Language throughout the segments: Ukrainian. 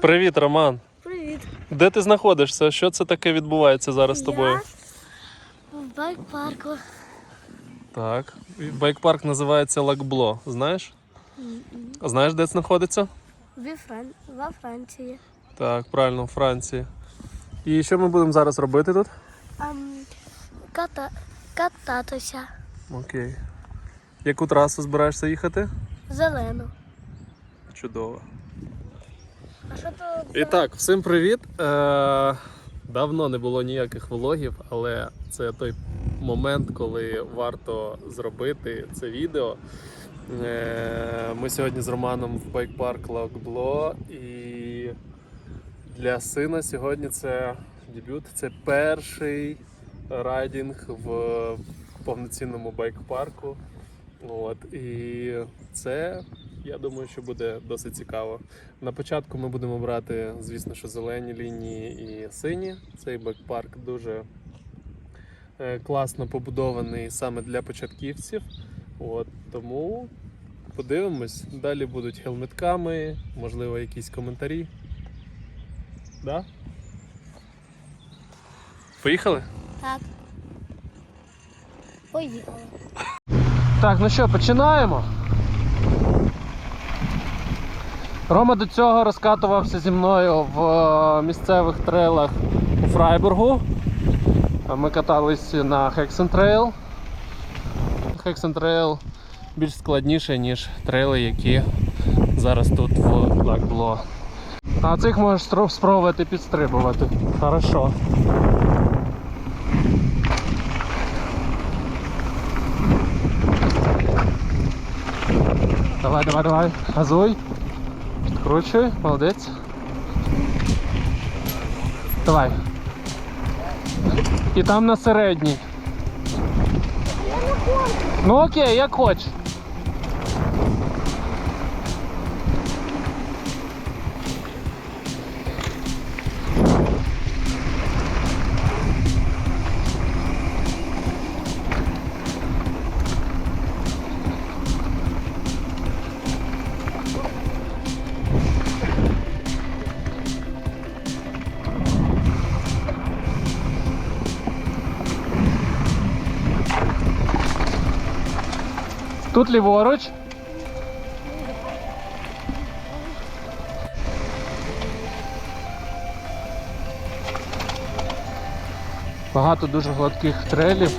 Привіт, Роман. Привіт. Де ти знаходишся? Що це таке відбувається зараз з тобою? Я в байк-парку. Так. Байк-парк називається Лакбло. Знаєш? А знаєш, де це знаходиться? Во Фран... Франції. Так, правильно, у Франції. І що ми будемо зараз робити тут? Ам, ката... Кататися. Окей. Яку трасу збираєшся їхати? Зелену. Чудово. А що тут? І так, всім привіт. Е, давно не було ніяких влогів, але це той момент, коли варто зробити це відео. Е, ми сьогодні з Романом в байк-парк Локбло і для сина сьогодні це дебют. Це перший райдинг в повноцінному байк-парку. От, і це, я думаю, що буде досить цікаво. На початку ми будемо брати, звісно, що зелені лінії і сині. Цей бекпарк дуже е, класно побудований саме для початківців. От, тому подивимось. Далі будуть хелметками, можливо, якісь коментарі. Да? Поїхали? Так. Поїхали. Так, ну що, починаємо. Рома до цього розкатувався зі мною в е, місцевих трейлах у Фрайбургу. Ми катались на Хексентрейл. Хексентрейл більш складніший, ніж трейли, які зараз тут в Лакбло. А цих можеш спробувати підстрибувати. Хорошо. Давай, давай, давай. Газуй. Підкручуй, молодець. Давай. І там на середній. Ну окей, як хочеш. Тут ліворуч. Багато дуже гладких трейлів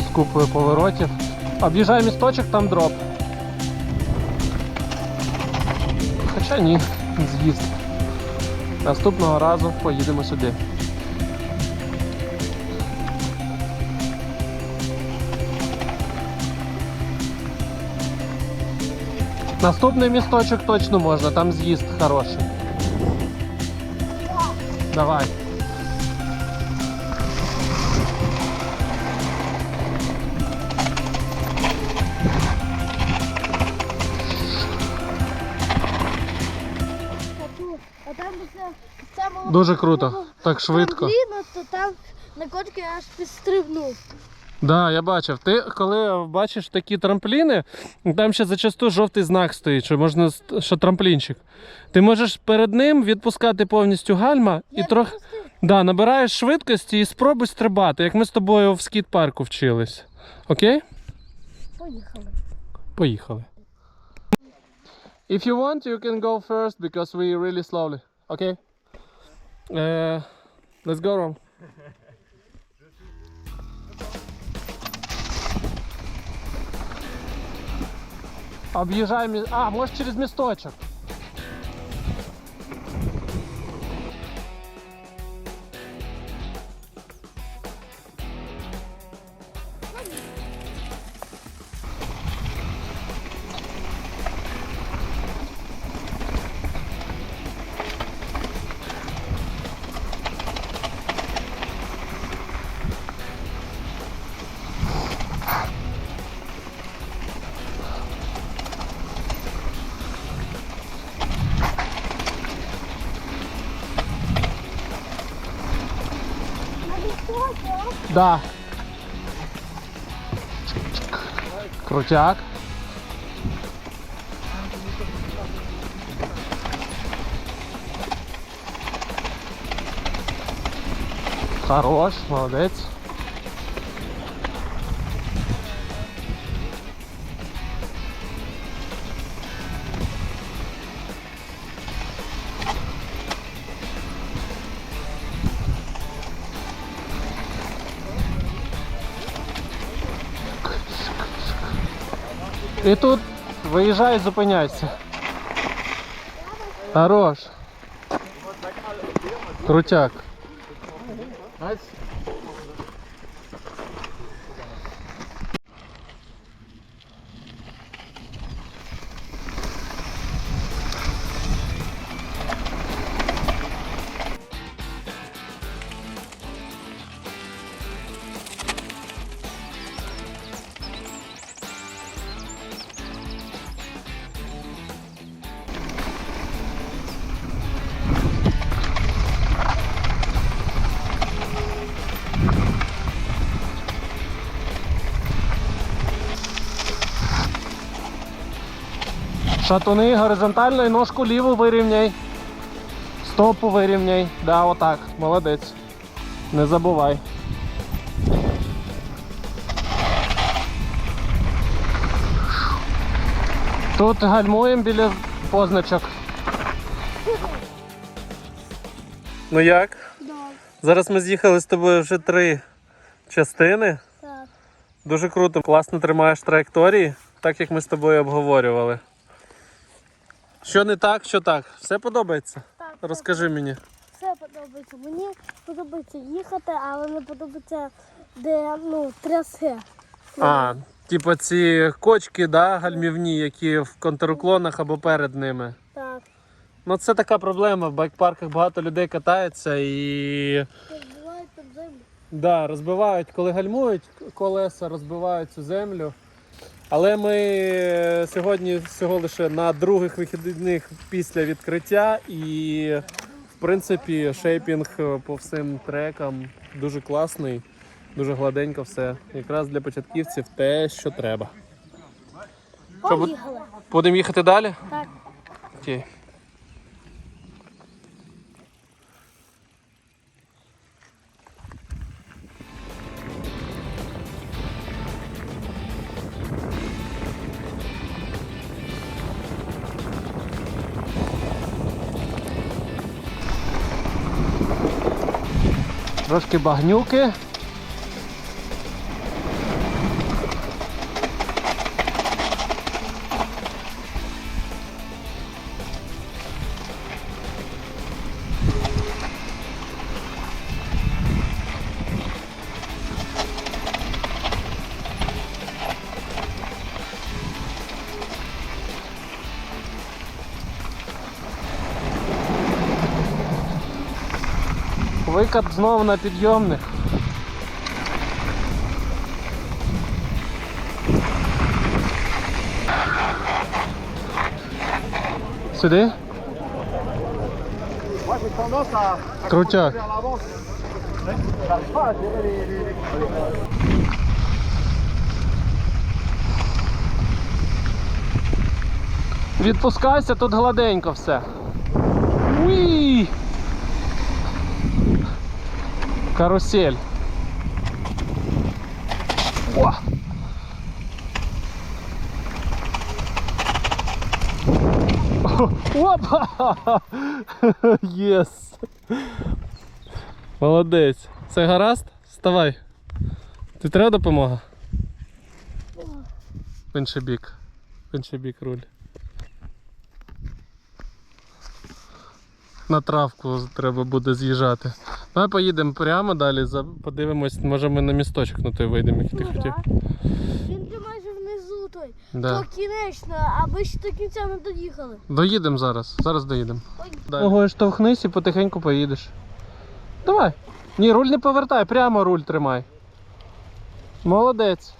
з купою поворотів. Об'їжджай місточок, там дроп. Хоча ні, з'їзд. Наступного разу поїдемо сюди. Наступний місточок точно можна, там з'їзд хороший. Давай. А там після самого Дуже круто. Так швидко. трампліну, то там на котики аж підстрибнув. Да, я бачив. Ти коли бачиш такі трампліни, там ще зачасту жовтий знак стоїть, що можна що трамплінчик. Ти можеш перед ним відпускати повністю гальма і Я трохи да, набираєш швидкості і спробуй стрибати, як ми з тобою в скіт-парку вчились. Окей? Поїхали. Поїхали. If you want, you can go first because we really slowly. Okay? Uh, let's go Rom. Об'їжджай мі... А, може через місточок. Да. Крутяк. Хорош, молодец. І тут виїжджай, зупиняйся. Хорош. Крутяк. Шатуни горизонтально і ножку ліву вирівняй. Стопу вирівняй. Да, отак. Молодець. Не забувай. Тут гальмуємо біля позначок. Ну як? Да. Зараз ми з'їхали з тобою вже три частини. Так. Дуже круто, класно тримаєш траєкторії, так як ми з тобою обговорювали. Що не так, що так? Все подобається? Так, Розкажи мені. Все подобається. Мені подобається їхати, але не подобається, де ну, трясе. А, типу ці кочки, да, гальмівні, які в контруклонах або перед ними. Так. Ну це така проблема. В байк-парках багато людей катаються і Розбивають під землю. да, розбивають, коли гальмують колеса, розбивають цю землю. Але ми сьогодні всього лише на других вихідних після відкриття і в принципі шейпінг по всім трекам дуже класний, дуже гладенько все. Якраз для початківців те, що треба. Поїхали. Будемо їхати далі? Так. Окей. Трошки багнюки. Викат знову на підйомник. Сюди? Крутяк. Відпускайся, тут гладенько все. Уї! Карусель. О! Опа! Єс! Молодець. Все гаразд? Вставай. Ти треба допомога? В інший бік. В інший бік руль. На травку треба буде з'їжджати. Давай поїдемо прямо далі, подивимось, може ми на місточок на той вийдемо, який ти Ну, хотів. Він же майже внизу той. Да. То кінечно, аби ще до кінця не доїхали. Доїдемо зараз, зараз доїдемо. Ого, штовхнись і потихеньку поїдеш. Давай. Ні, руль не повертай, прямо руль тримай. Молодець.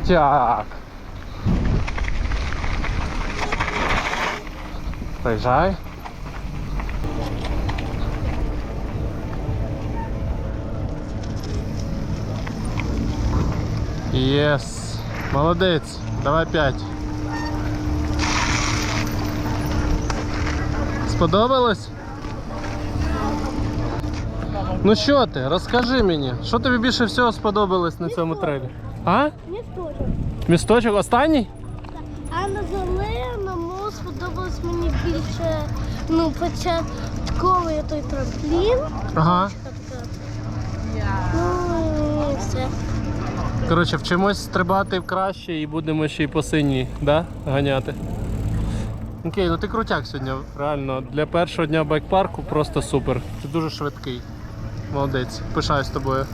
крутяк. Проезжай. Yes, молодец. Давай п'ять. Сподобалось? Ну что ты, расскажи мне, что тебе больше всего сподобалось на этом трейлі? А? Теж. Місточок останній? А на зеленому сподобалось мені більше ну, початковий той трамплін. Ага. Ну і все. Коротше, вчимось стрибати краще і будемо ще й по синій, да? Ганяти. Окей, ну ти крутяк сьогодні. Реально, для першого дня байкпарку просто супер. Ти дуже швидкий. Молодець. Пишаюсь тобою.